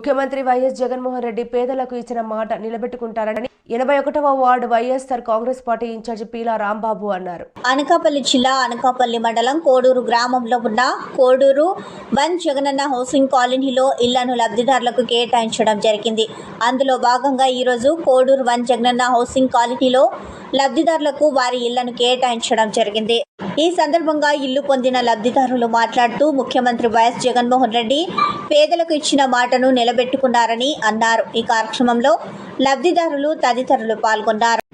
ముఖ్యమంత్రి వైఎస్ జగన్మోహన్ రెడ్డి పేదలకు ఇచ్చిన మాట నిలబెట్టుకుంటారని ఎనభై ఒకటవ ward YSR Congress party incharge Peela Rambabu అన్నారు. అనకాపల్లి జిల్లా అనకాపల్లి మండలం కోడూరు గ్రామంలో ఉన్న కోడూరు వన్ జగనన్న హౌసింగ్ కాలనీలో ఇళ్ళను లబ్ధిదారులకు కేటాయించడం జరిగింది. అందులో భాగంగా ఈరోజు కోడూరు వన్ జగనన్న హౌసింగ్ కాలనీలో లబ్ధిదారులకు వారి ఇళ్ళను కేటాయించడం జరిగింది. ఈ సందర్భంగా ఇల్లు పొందిన లబ్ధిదారులు మాట్లాడుతూ ముఖ్యమంత్రి వైఎస్ జగన్మోహన్ రెడ్డి పేదలకు ఇచ్చిన మాటను నిలబెట్టుకున్నారని అన్నారు. ఈ కార్యక్రమంలో లబ్ధిదారులు తదితరులు పాల్గొన్నారు.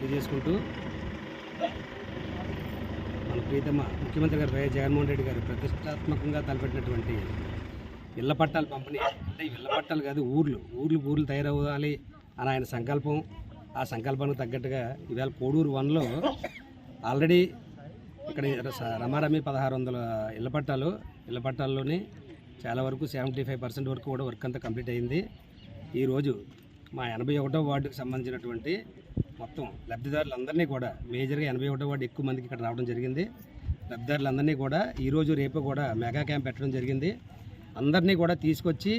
ప్రీతమ ముఖ్యమంత్రి గారు వైఎస్ జగన్మోహన్ రెడ్డి గారు ప్రతిష్టాత్మకంగా తలపెట్టినటువంటి ఇళ్ళ పట్టాలు పంపిణీ అంటే ఇళ్ళ పట్టాలు కాదు ఊర్లు. ఊర్లు ఊర్లు తయారవ్వాలి అని ఆయన సంకల్పం. ఆ సంకల్పానికి తగ్గట్టుగా ఇవాళ కోడూరు వన్లో ఆల్రెడీ ఇక్కడ రస- రమారమి పదహారు వందల ఇళ్ళ పట్టాలు ఇళ్ళ పట్టాల్లోని చాలా వరకు సెవెంటీ ఫైవ్ పర్సెంట్ వరకు కూడా వర్క్ అంతా కంప్లీట్ అయింది. ఈరోజు మా ఎనభై ఒకటో వార్డుకు సంబంధించినటువంటి మొత్తం లబ్ధిదారులందరినీ కూడా మేజర్గా ఎనభై ఒకటో వార్డు ఎక్కువ మందికి ఇక్కడ రావడం జరిగింది. లబ్ధిదారులందరినీ కూడా ఈరోజు రేపు కూడా మెగా క్యాంప్ పెట్టడం జరిగింది. అందరినీ కూడా తీసుకొచ్చి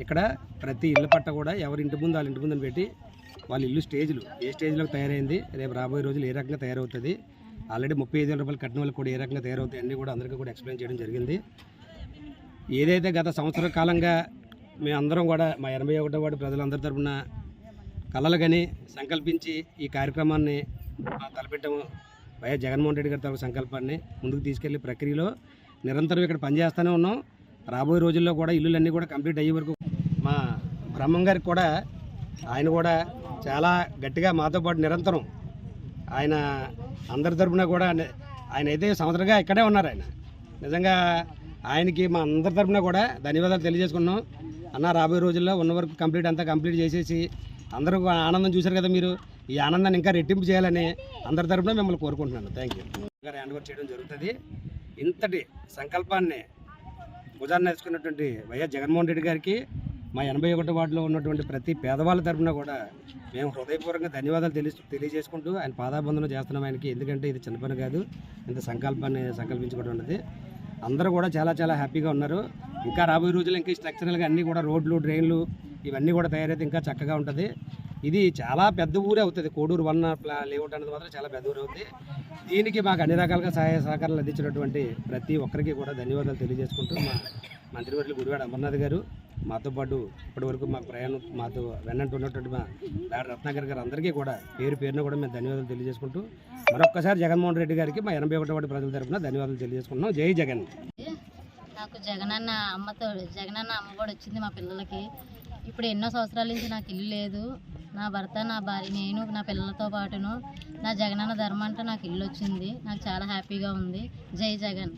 ఇక్కడ ప్రతి ఇళ్ళ పట్ట కూడా ఎవరి ఇంటి ముందు వాళ్ళ ఇంటి ముందు పెట్టి వాళ్ళ ఇల్లు స్టేజ్లు ఏ స్టేజ్లోకి తయారైంది రేపు రాబోయే రోజులు ఏ రకంగా తయారవుతుంది ఆల్రెడీ ముప్పై ఐదు వేల రూపాయలు కట్టిన కూడా ఏ రకంగా తయారవుతాయి అన్నీ కూడా అందరికీ కూడా ఎక్స్ప్లెయిన్ చేయడం జరిగింది. ఏదైతే గత సంవత్సర కాలంగా మేమందరం కూడా మా ఎనభై ఒకటో వాడు ప్రజలందరి తరఫున కలలు కానీ సంకల్పించి ఈ కార్యక్రమాన్ని తలపెట్టము వైఎస్ జగన్మోహన్ రెడ్డి గారి తరపు సంకల్పాన్ని ముందుకు తీసుకెళ్ళే ప్రక్రియలో నిరంతరం ఇక్కడ పనిచేస్తూనే ఉన్నాం. రాబోయే రోజుల్లో కూడా ఇల్లులన్నీ కూడా కంప్లీట్ అయ్యే వరకు మా బ్రహ్మం గారికి కూడా ఆయన కూడా చాలా గట్టిగా మాతో పాటు నిరంతరం ఆయన అందరి తరపున కూడా ఆయన అయితే సంవత్సరంగా ఇక్కడే ఉన్నారు ఆయన. నిజంగా ఆయనకి మా అందరి తరపున కూడా ధన్యవాదాలు తెలియజేసుకున్నాం. అన్న రాబోయే రోజుల్లో ఉన్న వరకు కంప్లీట్ అంతా కంప్లీట్ చేసేసి అందరూ ఆనందం చూశారు కదా మీరు. ఈ ఆనందాన్ని ఇంకా రెట్టింపు చేయాలని అందరి తరపున మిమ్మల్ని కోరుకుంటున్నాను. థ్యాంక్ యూ గారు హ్యాండ్ ఓవర్ చేయడం జరుగుతుంది. ఇంతటి సంకల్పాన్ని భుజాన్ని నేర్చుకున్నటువంటి వైఎస్ జగన్మోహన్ రెడ్డి గారికి మా ఎనభై ఒకటి వార్డులో ఉన్నటువంటి ప్రతి పేదవాళ్ళ తరఫున కూడా మేము హృదయపూర్వకంగా ధన్యవాదాలు తెలియ తెలియజేసుకుంటూ ఆయన పాదాబంధనం చేస్తున్నాం ఆయనకి. ఎందుకంటే ఇది చిన్న పని కాదు ఇంత సంకల్పాన్ని సంకల్పించుకోవడం ఉన్నది అందరూ కూడా చాలా చాలా హ్యాపీగా ఉన్నారు. ఇంకా రాబోయే రోజులు ఇంకా స్ట్రక్చరల్గా అన్నీ కూడా రోడ్లు డ్రైన్లు ఇవన్నీ కూడా తయారైతే ఇంకా చక్కగా ఉంటుంది. ఇది చాలా పెద్ద ఊరే అవుతుంది. కోడూరు వన్ ప్లా లేఅవుట్ అనేది మాత్రం చాలా పెద్ద ఊరు అవుతుంది. దీనికి మాకు అన్ని రకాలుగా సహాయ సహకారాలు అందించినటువంటి ప్రతి ఒక్కరికి కూడా ధన్యవాదాలు తెలియజేసుకుంటూ మా మంత్రివర్యులు గుడివాడ అమర్నాథ్ గారు మాతో పాటు ఇప్పటివరకు మాకు ప్రయాణం మాతో వెన్నంటూ ఉన్నటువంటి మా రత్నాకర్ గారు అందరికీ కూడా పేరు పేరున కూడా మేము ధన్యవాదాలు తెలియజేసుకుంటూ మరొక్కసారి జగన్మోహన్ రెడ్డి గారికి మా ఎనభై ఒకటో వాటి ప్రజల తరపున ధన్యవాదాలు తెలియజేసుకుంటున్నాం. జై జగన్. నాకు జగనన్న అమ్మతో జగనన్న అమ్మ కూడా వచ్చింది మా పిల్లలకి. ఇప్పుడు ఎన్నో సంవత్సరాల నుంచి నాకు ఇల్లు లేదు. నా భర్త నా భార్య నేను నా పిల్లలతో పాటును. నా జగనన్న ధర్మం అంటే నాకు ఇల్లు వచ్చింది. నాకు చాలా హ్యాపీగా ఉంది. జై జగన్.